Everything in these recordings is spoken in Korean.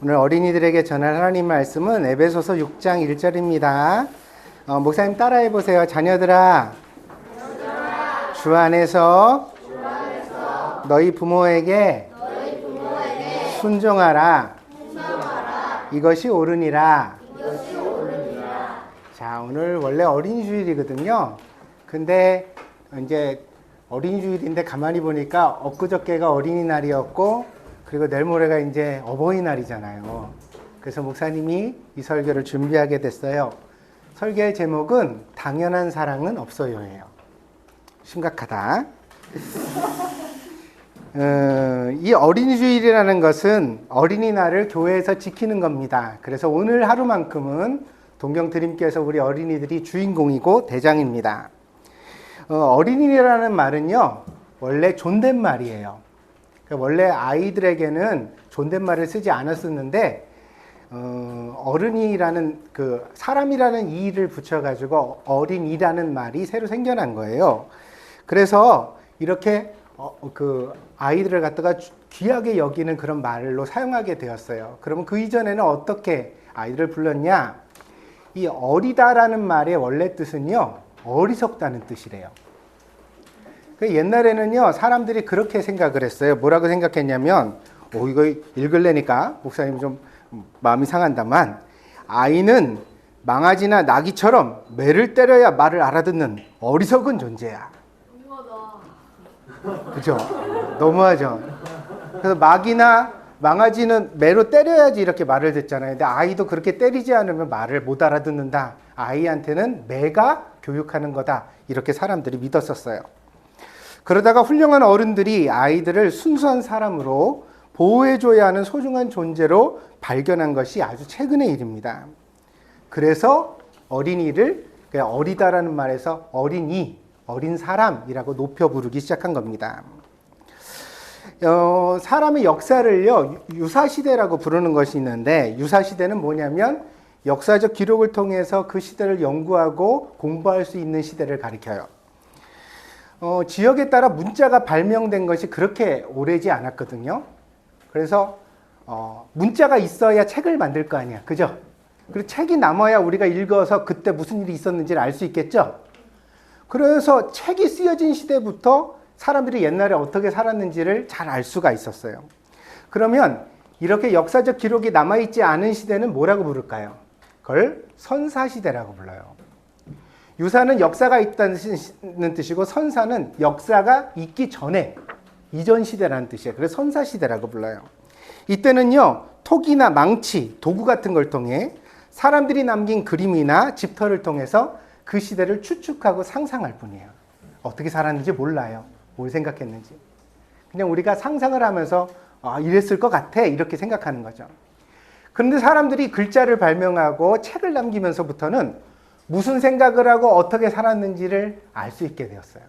오늘 어린이들에게 전할 하나님 말씀은 에베소서 6장 1절입니다. 어, 목사님 따라해 보세요. 자녀들아, 주 안에서 너희 부모에게 순종하라. 이것이 옳으니라. 자, 오늘 원래 어린이 주일이거든요. 근데 이제 어린이 주일인데 가만히 보니까 엊그저께가 어린이날이었고 그리고 내일 모레가 이제 어버이날이잖아요. 그래서 목사님이 이 설교를 준비하게 됐어요. 설교의 제목은 당연한 사랑은 없어요예요. 심각하다. 어, 이 어린이 주일이라는 것은 어린이날을 교회에서 지키는 겁니다. 그래서 오늘 하루만큼은 동경 드림께서 우리 어린이들이 주인공이고 대장입니다. 어, 린이라는 말은요, 원래 존댓말이에요. 그러니까 원래 아이들에게는 존댓말을 쓰지 않았었는데, 어, 어른이라는 그 사람이라는 이를 붙여가지고 어린이라는 말이 새로 생겨난 거예요. 그래서 이렇게 어, 그 아이들을 갖다가 귀하게 여기는 그런 말로 사용하게 되었어요. 그러면 그 이전에는 어떻게 아이들을 불렀냐? 이 어리다라는 말의 원래 뜻은요, 어리석다는 뜻이래요. 그 옛날에는요, 사람들이 그렇게 생각을 했어요. 뭐라고 생각했냐면, 오, 이거 읽을래니까, 목사님 좀 마음이 상한다만, 아이는 망아지나 나귀처럼 매를 때려야 말을 알아듣는 어리석은 존재야. 그죠? 너무하죠? 그래서 마귀나 망아지는 매로 때려야지 이렇게 말을 듣잖아요. 근데 아이도 그렇게 때리지 않으면 말을 못 알아듣는다. 아이한테는 매가 교육하는 거다. 이렇게 사람들이 믿었었어요. 그러다가 훌륭한 어른들이 아이들을 순수한 사람으로 보호해줘야 하는 소중한 존재로 발견한 것이 아주 최근의 일입니다. 그래서 어린이를 어리다라는 말에서 어린이, 어린 사람이라고 높여 부르기 시작한 겁니다. 어, 사람의 역사를요, 유사시대라고 부르는 것이 있는데, 유사시대는 뭐냐면, 역사적 기록을 통해서 그 시대를 연구하고 공부할 수 있는 시대를 가리켜요. 어, 지역에 따라 문자가 발명된 것이 그렇게 오래지 않았거든요. 그래서, 어, 문자가 있어야 책을 만들 거 아니야. 그죠? 그리고 책이 남아야 우리가 읽어서 그때 무슨 일이 있었는지를 알 수 있겠죠? 그래서 책이 쓰여진 시대부터 사람들이 옛날에 어떻게 살았는지를 잘 알 수가 있었어요. 그러면 이렇게 역사적 기록이 남아있지 않은 시대는 뭐라고 부를까요? 그걸 선사시대라고 불러요. 유사는 역사가 있다는 뜻이고 선사는 역사가 있기 전에 이전 시대라는 뜻이에요. 그래서 선사 시대라고 불러요. 이때는요, 톡이나 망치, 도구 같은 걸 통해 사람들이 남긴 그림이나 집터를 통해서 그 시대를 추측하고 상상할 뿐이에요. 어떻게 살았는지 몰라요. 뭘 생각했는지. 그냥 우리가 상상을 하면서 아, 이랬을 것 같아. 이렇게 생각하는 거죠. 그런데 사람들이 글자를 발명하고 책을 남기면서부터는 무슨 생각을 하고 어떻게 살았는지를 알 수 있게 되었어요.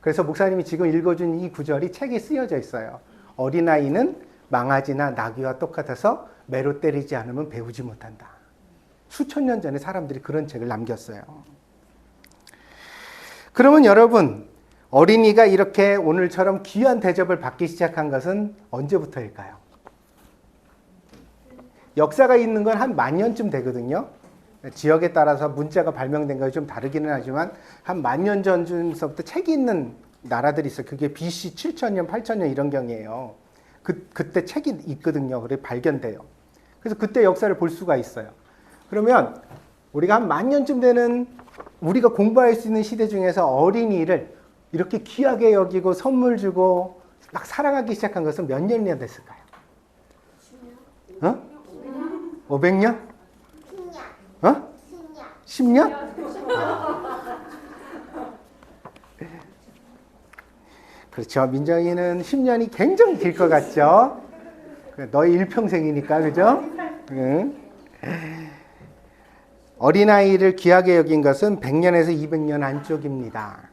그래서 목사님이 지금 읽어준 이 구절이 책에 쓰여져 있어요. 어린아이는 망아지나 나귀와 똑같아서 매로 때리지 않으면 배우지 못한다. 수천 년 전에 사람들이 그런 책을 남겼어요. 그러면 여러분, 어린이가 이렇게 오늘처럼 귀한 대접을 받기 시작한 것은 언제부터일까요? 역사가 있는 건 한 만 년쯤 되거든요. 지역에 따라서 문자가 발명된 것이 좀 다르기는 하지만 한 만 년 전부터 책이 있는 나라들이 있어요. 그게 BC 7000년, 8000년 이런 경이에요. 그, 그때 책이 있거든요. 그래 발견돼요. 그래서 그때 역사를 볼 수가 있어요. 그러면 우리가 한 만 년쯤 되는 우리가 공부할 수 있는 시대 중에서 어린이를 이렇게 귀하게 여기고 선물 주고 막 사랑하기 시작한 것은 몇 년이나 됐을까요? 어? 500년? 어? 10년? 그렇죠. 민정이는 10년이 굉장히 길 것 같죠? 너의 일평생이니까, 그죠? 응. 어린아이를 귀하게 여긴 것은 100년에서 200년 안쪽입니다.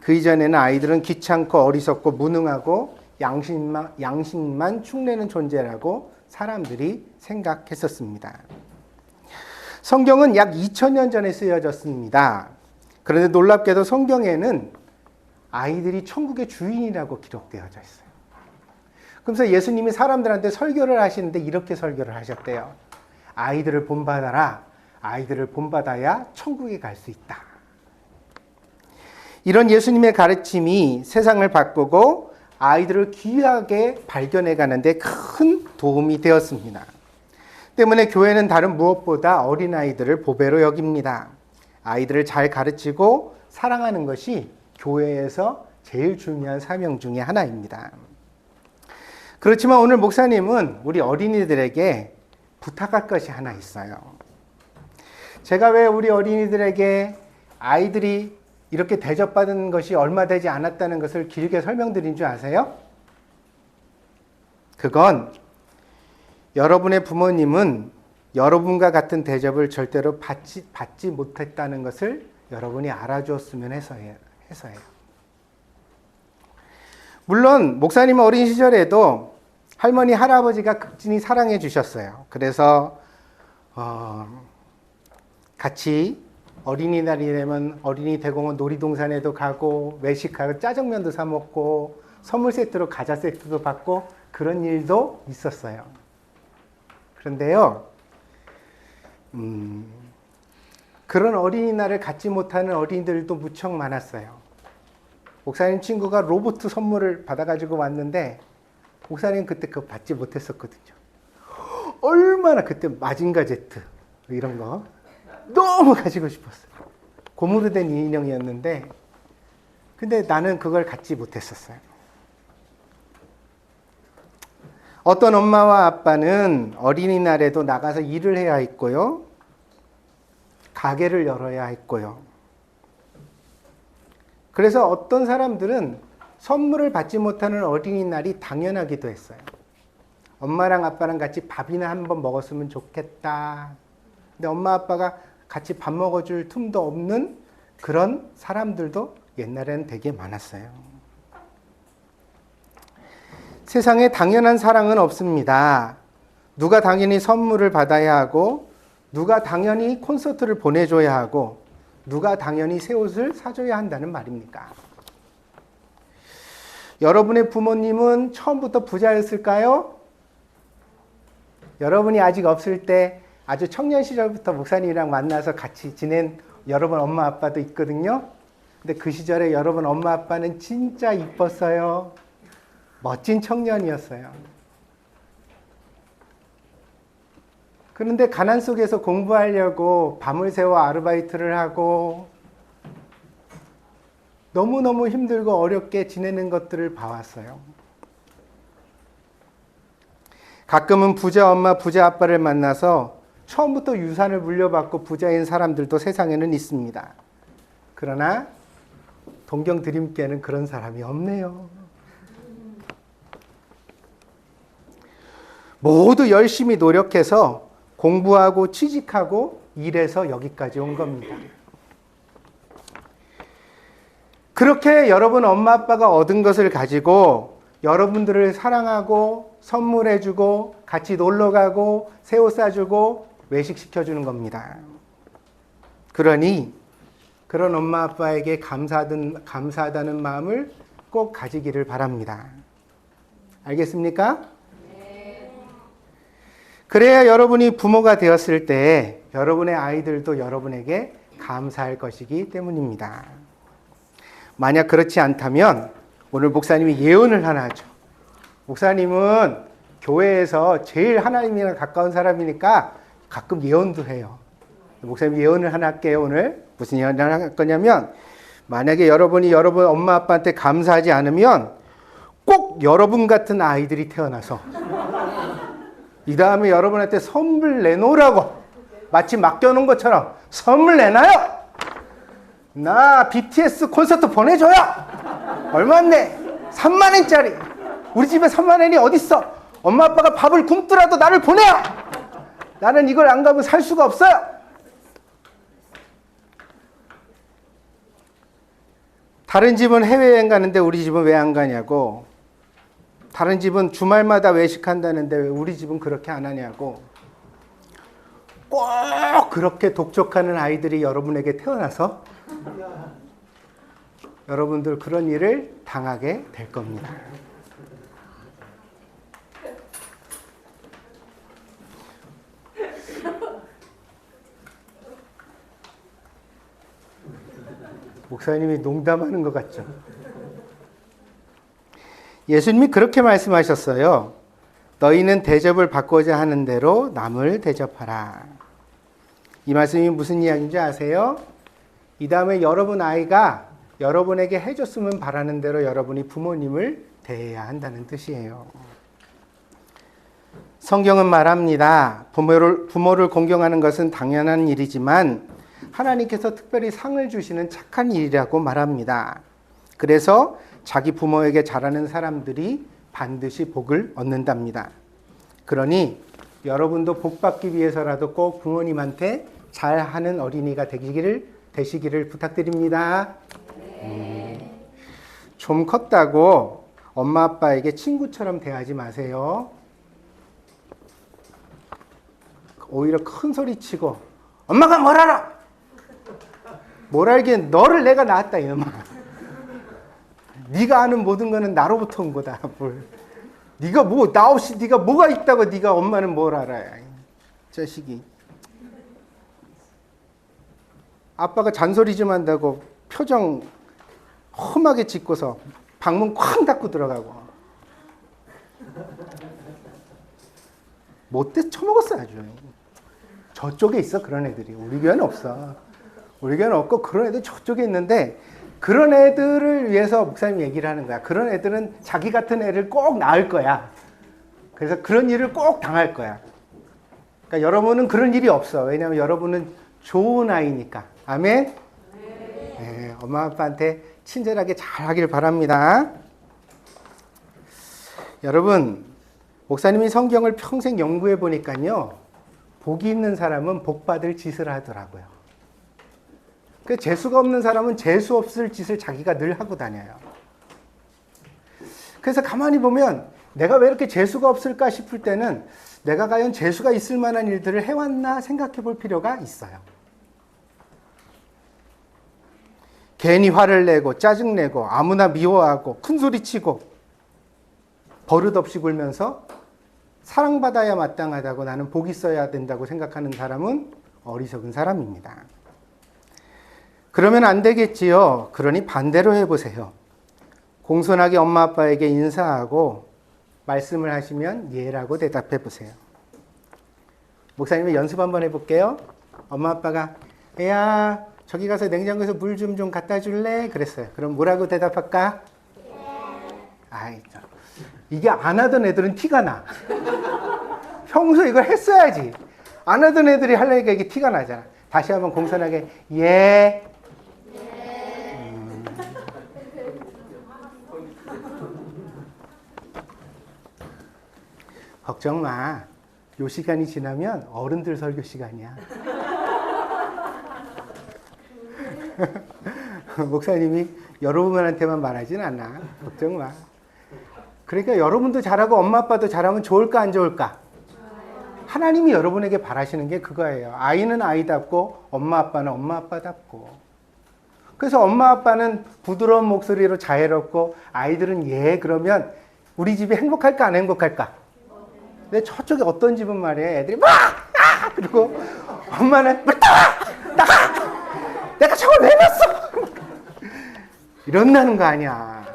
그 이전에는 아이들은 귀찮고 어리석고 무능하고 양심만, 양심만 축내는 존재라고 사람들이 생각했었습니다. 성경은 약 2000년 전에 쓰여졌습니다. 그런데 놀랍게도 성경에는 아이들이 천국의 주인이라고 기록되어져 있어요. 그래서 예수님이 사람들한테 설교를 하시는데 이렇게 설교를 하셨대요. 아이들을 본받아라. 아이들을 본받아야 천국에 갈 수 있다. 이런 예수님의 가르침이 세상을 바꾸고 아이들을 귀하게 발견해 가는데 큰 도움이 되었습니다. 때문에 교회는 다른 무엇보다 어린아이들을 보배로 여깁니다. 아이들을 잘 가르치고 사랑하는 것이 교회에서 제일 중요한 사명 중의 하나입니다. 그렇지만 오늘 목사님은 우리 어린이들에게 부탁할 것이 하나 있어요. 제가 왜 우리 어린이들에게 아이들이 이렇게 대접받은 것이 얼마 되지 않았다는 것을 길게 설명드린 줄 아세요? 그건 여러분의 부모님은 여러분과 같은 대접을 절대로 받지, 받지 못했다는 것을 여러분이 알아주었으면 해서예요. 해서예요. 물론 목사님 어린 시절에도 할머니 할아버지가 극진히 사랑해 주셨어요. 그래서 어, 같이 어린이날이 되면 어린이 대공원 놀이동산에도 가고 외식하고 짜장면도 사 먹고 선물 세트로 과자 세트도 받고 그런 일도 있었어요. 그런데요, 음, 그런 어린이날을 갖지 못하는 어린이들도 무척 많았어요. 목사님 친구가 로봇 선물을 받아가지고 왔는데 목사님 그때 그거 받지 못했었거든요. 얼마나 그때 마징가 제트 이런 거 너무 가지고 싶었어요. 고무로 된 인형이었는데 근데 나는 그걸 갖지 못했었어요. 어떤 엄마와 아빠는 어린이날에도 나가서 일을 해야 했고요. 가게를 열어야 했고요. 그래서 어떤 사람들은 선물을 받지 못하는 어린이날이 당연하기도 했어요. 엄마랑 아빠랑 같이 밥이나 한번 먹었으면 좋겠다. 근데 엄마 아빠가 같이 밥 먹어줄 틈도 없는 그런 사람들도 옛날에는 되게 많았어요. 세상에 당연한 사랑은 없습니다. 누가 당연히 선물을 받아야 하고, 누가 당연히 콘서트를 보내줘야 하고, 누가 당연히 새 옷을 사줘야 한다는 말입니까? 여러분의 부모님은 처음부터 부자였을까요? 여러분이 아직 없을 때 아주 청년 시절부터 목사님이랑 만나서 같이 지낸 여러분 엄마 아빠도 있거든요. 근데 그 시절에 여러분 엄마 아빠는 진짜 이뻤어요. 멋진 청년이었어요. 그런데 가난 속에서 공부하려고 밤을 새워 아르바이트를 하고 너무너무 힘들고 어렵게 지내는 것들을 봐왔어요. 가끔은 부자 엄마, 부자 아빠를 만나서 처음부터 유산을 물려받고 부자인 사람들도 세상에는 있습니다. 그러나 동경 드림께는 그런 사람이 없네요. 모두 열심히 노력해서 공부하고 취직하고 일해서 여기까지 온 겁니다. 그렇게 여러분 엄마 아빠가 얻은 것을 가지고 여러분들을 사랑하고 선물해주고 같이 놀러 가고 새 옷 사주고 외식시켜주는 겁니다. 그러니 그런 엄마 아빠에게 감사하든, 감사하다는 마음을 꼭 가지기를 바랍니다. 알겠습니까? 그래야 여러분이 부모가 되었을 때 여러분의 아이들도 여러분에게 감사할 것이기 때문입니다. 만약 그렇지 않다면 오늘 목사님이 예언을 하나 하죠. 목사님은 교회에서 제일 하나님이랑 가까운 사람이니까 가끔 예언도 해요. 목사님 예언을 하나 할게요, 오늘. 무슨 예언을 할 거냐면, 만약에 여러분이 여러분 엄마 아빠한테 감사하지 않으면 꼭 여러분 같은 아이들이 태어나서 이 다음에 여러분한테 선물 내놓으라고 마치 맡겨놓은 것처럼 선물 내놔요. 나 BTS 콘서트 보내줘요. 얼마인데? 3만 원짜리. 우리 집에 3만 원이 어딨어? 엄마 아빠가 밥을 굶더라도 나를 보내요. 나는 이걸 안 가면 살 수가 없어요. 다른 집은 해외여행 가는데 우리 집은 왜 안 가냐고. 다른 집은 주말마다 외식한다는데 왜 우리 집은 그렇게 안 하냐고 꼭 그렇게 독촉하는 아이들이 여러분에게 태어나서 여러분들 그런 일을 당하게 될 겁니다. 목사님이 농담하는 것 같죠? 예수님이 그렇게 말씀하셨어요. 너희는 대접을 받고자 하는 대로 남을 대접하라. 이 말씀이 무슨 이야기인지 아세요? 이 다음에 여러분 아이가 여러분에게 해줬으면 바라는 대로 여러분이 부모님을 대해야 한다는 뜻이에요. 성경은 말합니다. 부모를, 부모를 공경하는 것은 당연한 일이지만 하나님께서 특별히 상을 주시는 착한 일이라고 말합니다. 그래서 자기 부모에게 잘하는 사람들이 반드시 복을 얻는답니다. 그러니 여러분도 복 받기 위해서라도 꼭 부모님한테 잘하는 어린이가 되기를 되시기를 부탁드립니다. 음, 좀 컸다고 엄마 아빠에게 친구처럼 대하지 마세요. 오히려 큰 소리 치고 엄마가 뭘 알아? 뭘 알긴 너를 내가 낳았다 이놈아. 네가 아는 모든 거는 나로부터 온 거다. 뭘. 네가 뭐 나 없이 네가 뭐가 있다고 네가 엄마는 뭘 알아야. 이 자식이. 아빠가 잔소리 좀 한다고 표정 험하게 짓고서 방문 쾅 닫고 들어가고. 못돼 처먹었어 아주. 저쪽에 있어 그런 애들이. 우리 교회는 없어. 우리 교회는 없고 그런 애들 저쪽에 있는데 그런 애들을 위해서 목사님 얘기를 하는 거야. 그런 애들은 자기 같은 애를 꼭 낳을 거야. 그래서 그런 일을 꼭 당할 거야. 그러니까 여러분은 그런 일이 없어. 왜냐하면 여러분은 좋은 아이니까. 아멘? 네, 엄마 아빠한테 친절하게 잘 하길 바랍니다. 여러분, 목사님이 성경을 평생 연구해 보니까요. 복이 있는 사람은 복 받을 짓을 하더라고요. 그 재수가 없는 사람은 재수 없을 짓을 자기가 늘 하고 다녀요. 그래서 가만히 보면 내가 왜 이렇게 재수가 없을까 싶을 때는 내가 과연 재수가 있을 만한 일들을 해왔나 생각해 볼 필요가 있어요. 괜히 화를 내고 짜증내고 아무나 미워하고 큰 소리 치고 버릇없이 굴면서 사랑받아야 마땅하다고 나는 복이 있어야 된다고 생각하는 사람은 어리석은 사람입니다. 그러면 안 되겠지요. 그러니 반대로 해보세요. 공손하게 엄마 아빠에게 인사하고 말씀을 하시면 예라고 대답해 보세요. 목사님이 연습 한번 해볼게요. 엄마 아빠가 애야 저기 가서 냉장고에서 물 좀좀 갖다 줄래? 그랬어요. 그럼 뭐라고 대답할까? 아이 이게 안 하던 애들은 티가 나. 평소 이걸 했어야지. 안 하던 애들이 하려니까 이게 티가 나잖아. 다시 한번 공손하게 예. 걱정 마. 요 시간이 지나면 어른들 설교 시간이야. 목사님이 여러분한테만 말하진 않아. 걱정 마. 그러니까 여러분도 잘하고 엄마 아빠도 잘하면 좋을까 안 좋을까? 하나님이 여러분에게 바라시는 게 그거예요. 아이는 아이답고 엄마 아빠는 엄마 아빠답고. 그래서 엄마 아빠는 부드러운 목소리로 자애롭고 아이들은 예 그러면 우리 집이 행복할까 안 행복할까? 근데 저쪽에 어떤 집은 말이에요. 애들이 막 아! 그리고 엄마는 뭐 나가 나가 내가 저걸 왜 놨어? 이런다는 거 아니야.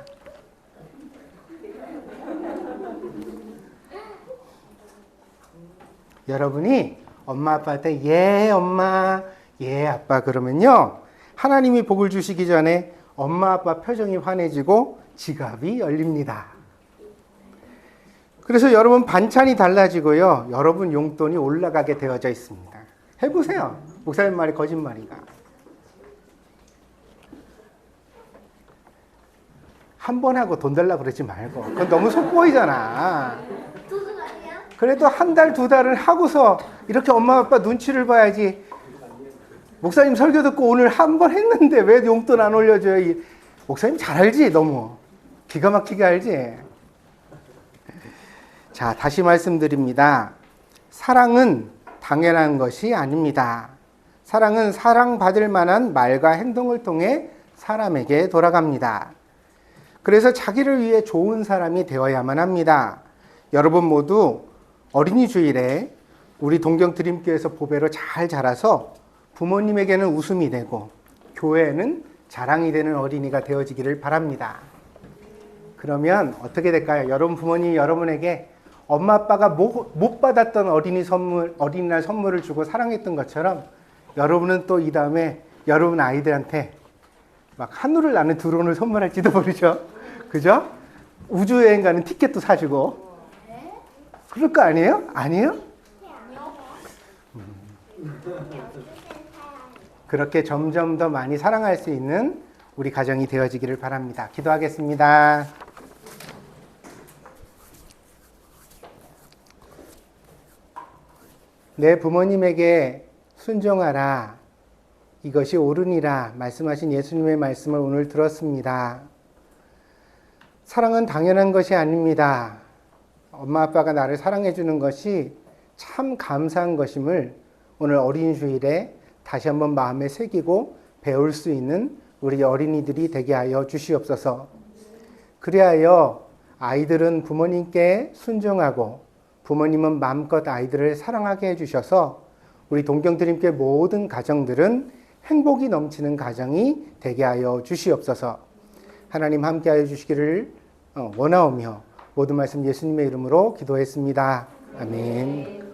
여러분이 엄마 아빠한테 예 엄마 예 아빠 그러면요 하나님이 복을 주시기 전에 엄마 아빠 표정이 환해지고 지갑이 열립니다. 그래서 여러분 반찬이 달라지고요 여러분 용돈이 올라가게 되어져 있습니다. 해보세요. 목사님 말이 거짓말인가? 한 번 하고 돈 달라 그러지 말고 그건 너무 속보이잖아. 그래도 한 달, 두 달을 하고서 이렇게 엄마 아빠 눈치를 봐야지. 목사님 설교 듣고 오늘 한 번 했는데 왜 용돈 안 올려줘요? 이 목사님 잘 알지, 너무. 기가 막히게 알지? 자, 다시 말씀드립니다. 사랑은 당연한 것이 아닙니다. 사랑은 사랑받을 만한 말과 행동을 통해 사람에게 돌아갑니다. 그래서 자기를 위해 좋은 사람이 되어야만 합니다. 여러분 모두 어린이 주일에 우리 동경 드림교회에서 보배로 잘 자라서 부모님에게는 웃음이 되고 교회에는 자랑이 되는 어린이가 되어지기를 바랍니다. 그러면 어떻게 될까요? 여러분 부모님이 여러분에게 엄마 아빠가 못, 못 받았던 어린이 선물, 어린이날 선물을 주고 사랑했던 것처럼 여러분은 또 이 다음에 여러분 아이들한테 막 하늘을 나는 드론을 선물할지도 모르죠. 그죠? 우주여행 가는 티켓도 사주고. 그럴 거 아니에요? 아니에요? 그렇게 점점 더 많이 사랑할 수 있는 우리 가정이 되어지기를 바랍니다. 기도하겠습니다. 내 부모님에게 순종하라. 이것이 옳으니라. 말씀하신 예수님의 말씀을 오늘 들었습니다. 사랑은 당연한 것이 아닙니다. 엄마 아빠가 나를 사랑해 주는 것이 참 감사한 것임을 오늘 어린 주일에 다시 한번 마음에 새기고 배울 수 있는 우리 어린이들이 되게 하여 주시옵소서. 그리하여 아이들은 부모님께 순종하고 부모님은 마음껏 아이들을 사랑하게 해주셔서 우리 동경드림께 모든 가정들은 행복이 넘치는 가정이 되게 하여 주시옵소서. 하나님 함께 하여 주시기를 어, 원하오며 모든 말씀 예수님의 이름으로 기도했습니다. 아멘.